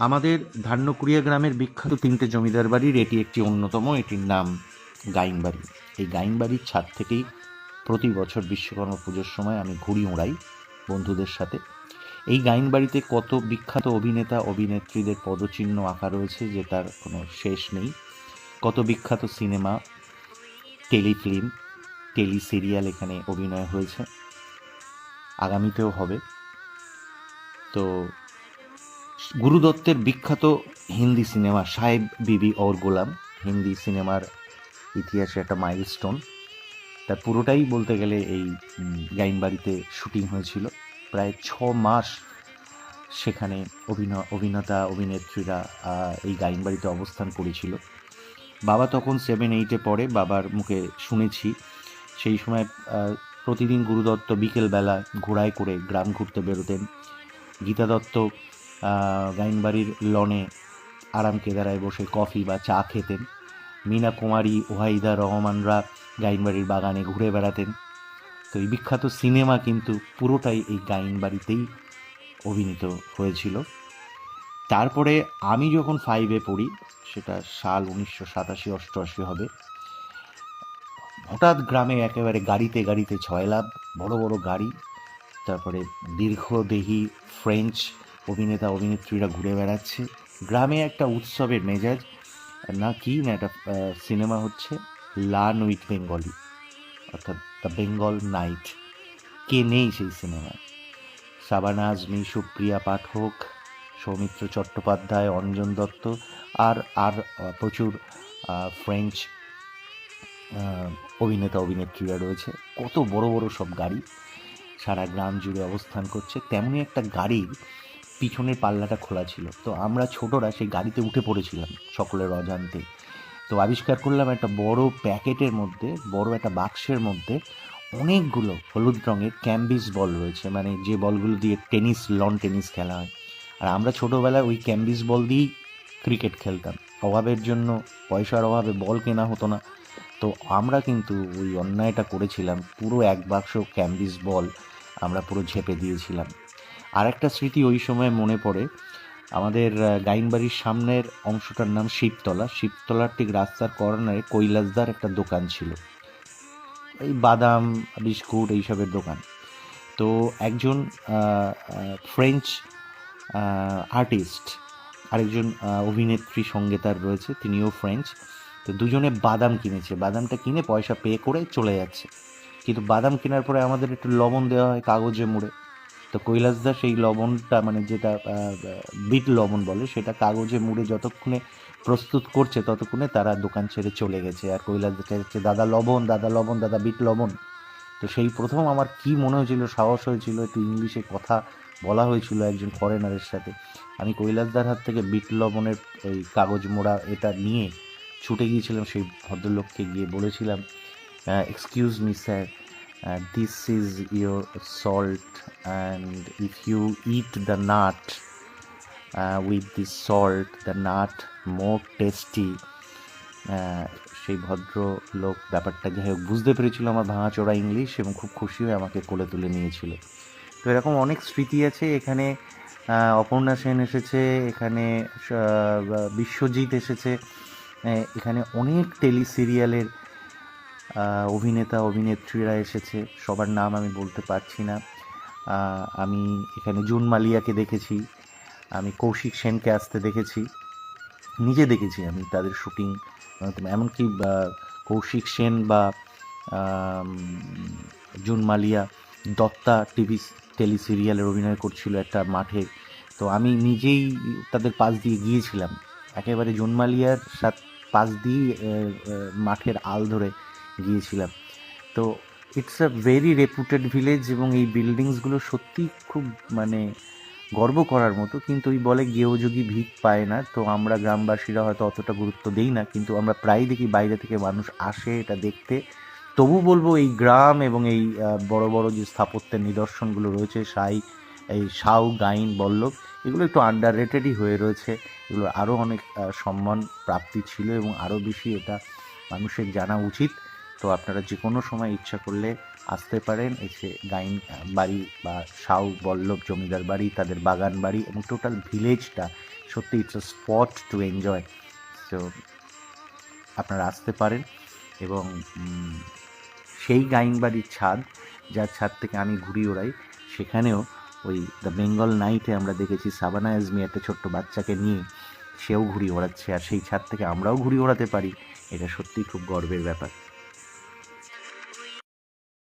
আমাদের ধান্যকুড়িয়া গ্রামের বিখ্যাত তিনটে জমিদার বাড়ির, এটি একটি অন্যতম, এটির নাম গাইন বাড়ি এই গাইনবাড়ির ছাদ থেকেই প্রতি বছর বিশ্বকর্মা পুজোর সময় আমি ঘুড়ি ওড়াই বন্ধুদের সাথে। এই গাইন বাড়িতে কত বিখ্যাত অভিনেতা, অভিনেত্রীদের পদচিহ্ন আঁকা রয়েছে যে তার কোনো শেষ নেই। কত বিখ্যাত সিনেমা, টেলিফিল্ম টেলি সিরিয়াল এখানে অভিনয় হয়েছে। আগামীতেও হবে। তো গুরু দত্তের বিখ্যাত হিন্দি সিনেমা সাহেব বিবি অর গোলাম। হিন্দি সিনেমার ইতিহাসে একটা মাইলস্টোন তার পুরোটাই বলতে গেলে এই গাইনবাড়িতে শুটিং হয়েছিল। প্রায় ছ মাস সেখানে অভিনয়, অভিনেতা, অভিনেত্রীরা এই গাইনবাড়িতে অবস্থান করেছিল। বাবা তখন সেভেন এইটে পড়ে, বাবার মুখে শুনেছি। সেই সময় প্রতিদিন গুরুদত্ত বিকেলবেলা ঘোড়ায় করে গ্রাম ঘুরতে বেরোতেন। গীতা দত্ত গাইনবাড়ির লনে আরাম কেদারায় বসে কফি বা চা খেতেন। মিনা কুমারী, ওহাইদা রহমানরা গাইনবাড়ির বাগানে ঘুরে বেড়াতেন। তো এই বিখ্যাত সিনেমা কিন্তু পুরোটাই এই গাইনবাড়িতেই অভিনীত হয়েছিল। তারপরে আমি যখন ফাইভে পড়ি, সেটা সাল উনিশশো সাতাশি অষ্টআশি হবে, হঠাৎ গ্রামে একেবারে গাড়িতে গাড়িতে ছয় লাভ বড় বড় গাড়ি, তারপরে দীর্ঘদেহী ফ্রেঞ্চ অভিনেতা, অভিনেত্রীরা ঘুরে বেড়াচ্ছে। গ্রামে একটা উৎসবের মেজাজ। না, কি? না একটা সিনেমা হচ্ছে লান উইথ বেঙ্গলি, অর্থাৎ দ্য বেঙ্গল নাইট। কে নেই সেই সিনেমায়? সাবানা আজমি, সুপ্রিয়া পাঠক, সৌমিত্র চট্টোপাধ্যায়, অঞ্জন দত্ত আর আর প্রচুর ফ্রেঞ্চ অভিনেতা, অভিনেত্রীরা রয়েছে। কত বড় বড় সব গাড়ি সারা গ্রাম জুড়ে অবস্থান করছে। তেমনই একটা গাড়ির পিছনের পাল্লাটা খোলা ছিল। তো আমরা ছোটরা সেই গাড়িতে উঠে পড়েছিলাম সকলের অজান্তে। তো আবিষ্কার করলাম একটা বড় প্যাকেটের মধ্যে, বড় একটা বাক্সের মধ্যে অনেকগুলো হলুদ রঙের ক্যাম্বিস বল রয়েছে। মানে যে বলগুলো দিয়ে টেনিস, লন টেনিস খেলা হয়। আর আমরা ছোটোবেলায় ওই ক্যাম্বিস বল দিয়েই ক্রিকেট খেলতাম। অভাবের জন্য, পয়সার অভাবে বল কেনা হতো না। তো আমরা কিন্তু ওই অন্যায়টা করেছিলাম। পুরো এক বাক্স ক্যাম্বিস বল আমরা পুরো ঝেপে দিয়েছিলাম। আর একটা স্মৃতি ওই সময় মনে পড়ে। আমাদের গাইনবাড়ির সামনের অংশটার নাম শিবতলা। শিবতলার ঠিক রাস্তার কর্নারে কৈলাসদার একটা দোকান ছিল। এই বাদাম, বিস্কুট এইসবের দোকান। তো একজন ফ্রেঞ্চ আর্টিস্ট আরেকজন অভিনেত্রী সঙ্গে তার রয়েছে, তিনিও ফ্রেঞ্চ তো দুজনে বাদাম কিনেছে। বাদামটা কিনে পয়সা পে করে চলে যাচ্ছে। কিন্তু বাদাম কেনার পরে আমাদের একটু লবণ দেওয়া হয় কাগজে মুড়ে। তো কৈলাসদা সেই লবণটা মানে যেটা বিট লবণ বলে, সেটা কাগজে মুড়ে যতক্ষণে প্রস্তুত করছে ততক্ষণে তারা দোকান ছেড়ে চলে গেছে। আর কৈলাসদা চাইছে দাদা লবণ দাদা লবণ, দাদা বিট লবণ। তো সেই প্রথম আমার কি মনে হয়েছিল, সাহস হয়েছিল, একটু ইংলিশে কথা বলা হয়েছিল একজন ফরেনারের সাথে। আমি কৈলাসদার হাত থেকে বিট লবণের ওই কাগজ মোড়া এটা নিয়ে ছুটে গিয়েছিলাম, সেই ভদ্রলোককে গিয়ে বলেছিলাম excuse me sir this is your salt and if you eat the nut with this salt the nut more tasty সেই ভদ্র লোক ব্যাপারটা যাই হোক, বুঝতে পেরেছিল আমার ভাঙা ভাঙাচোরা ইংলিশ এবং খুব খুশি হয়ে আমাকে কোলে তুলে নিয়েছিল। তো এরকম অনেক স্মৃতি আছে এখানে। অপর্ণা সেন এসেছে, এখানে বিশ্বজিৎ এসেছে। এখানে অনেক টেলি সিরিয়ালের অভিনেতা, অভিনেত্রীরা এসেছে। সবার নাম আমি বলতে পারছি না। আমি এখানে জুন মালিয়াকে দেখেছি। আমি কৌশিক সেনকে আসতে দেখেছি। নিজে দেখেছি আমি তাদের শুটিং। এমনকি কৌশিক সেন বা জুন মালিয়া দত্তা টিভি টেলি সিরিয়ালের অভিনয় করছিল একটা মাঠে। তো আমি নিজেই তাদের পাশ দিয়ে গিয়েছিলাম। একেবারে জুন মালিয়ার সাথ, পাশ দিয়ে মাঠের আল ধরে গিয়েছিলাম। তো it's a very reputed village এবং এই বিল্ডিংসগুলো সত্যি খুব মানে গর্ব করার মতো। কিন্তু ওই বলে গেহযোগী ভিক পায় না, তো আমরা গ্রামবাসীরা হয়তো অতটা গুরুত্ব দেই না। কিন্তু আমরা প্রায় দেখি বাইরে থেকে মানুষ আসে এটা দেখতে। তবু বলব এই গ্রাম এবং এই বড় বড় যে স্থাপত্যের নিদর্শনগুলো রয়েছে, সাই, এই সাউ, গাইন, বল্লভ, এগুলো একটু আন্ডার রেটেডই হয়ে রয়েছে। এগুলো আরও অনেক সম্মান প্রাপ্তি ছিল এবং আরও বেশি এটা মানুষের জানা উচিত। তো আপনারা যে কোনো সময় ইচ্ছা করলে আসতে পারেন। এসে গাইন বাড়ি বা সাউ, বল্লভ জমিদার বাড়ি, তাদের বাগান বাড়ি এবং টোটাল ভিলেজটা সত্যি it's a spot to enjoy তো আপনারা আসতে পারেন এবং সেই গাইনবাড়ির ছাদ, যার ছাদ থেকে আমি ঘুরি ওড়াই, সেখানেও ওই দ্য বেঙ্গল নাইটে আমরা দেখেছি সাবানা আজমি একটা ছোট্ট বাচ্চাকে নিয়ে সেও ঘুড়ি ওড়াচ্ছে। আর সেই ছাদ থেকে আমরাও ঘুড়ি ওড়াতে পারি। এটা সত্যিই খুব গর্বের ব্যাপার।